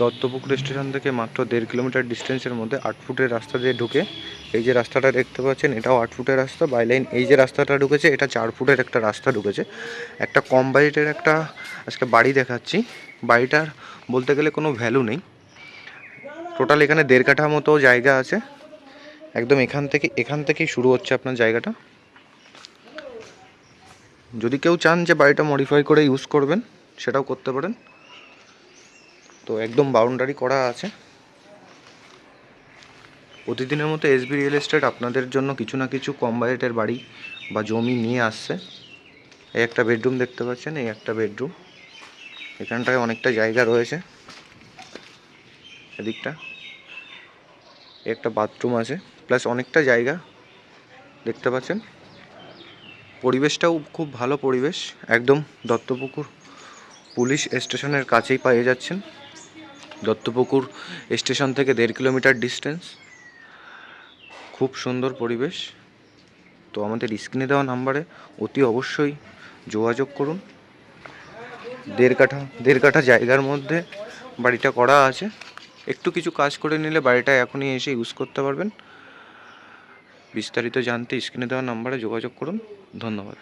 Duttapukur station থেকে মাত্র দেড় কিলোমিটার ডিস্টেন্সের মধ্যে আট ফুটের রাস্তা দিয়ে ঢুকে এই যে রাস্তাটা দেখতে পাচ্ছেন, এটাও আট ফুটের রাস্তা। বাইলাইন এই যে রাস্তাটা ঢুকেছে, এটা চার ফুটের একটা রাস্তা ঢুকেছে। একটা কম বাজেটের একটা আজকে বাড়ি দেখাচ্ছি। বাড়িটার বলতে গেলে কোনো ভ্যালু নেই। টোটাল এখানে দেড় কাঠা মতো জায়গা আছে। একদম এখান থেকে, এখান থেকেই শুরু হচ্ছে আপনার জায়গাটা। যদি কেউ চান যে বাড়িটা মডিফাই করে ইউজ করবেন, সেটাও করতে পারেন। তো একদম বাউন্ডারি করা আছে। প্রতিদিনের মতো এসবি রিয়েল এস্টেট আপনাদের জন্য কিছু না কিছু কম বাজেটের বাড়ি বা জমি নিয়ে আসছে। এই একটা বেডরুম দেখতে পাচ্ছেন, এই একটা বেডরুম এখানটায় অনেকটা জায়গা রয়েছে। এদিকটা একটা বাথরুম আছে প্লাস অনেকটা জায়গা দেখতে পাচ্ছেন। পরিবেশটাও খুব ভালো পরিবেশ, একদম দত্তপুকুর পুলিশ স্টেশনের কাছেই পেয়ে যাচ্ছেন। দত্তপুকুর স্টেশন থেকে দেড় কিলোমিটার ডিস্টেন্স খুব সুন্দর পরিবেশ। তো আমাদের স্ক্রিনে দেওয়া নাম্বারে অতি অবশ্যই যোগাযোগ করুন। দেড় কাঠা দেড় কাঠা জায়গার মধ্যে বাড়িটা করা আছে। একটু কিছু কাজ করে নিলে বাড়িটা এখনই এসে ইউজ করতে পারবেন। বিস্তারিত জানতে স্ক্রিনে দেওয়া নাম্বারে যোগাযোগ করুন। ধন্যবাদ।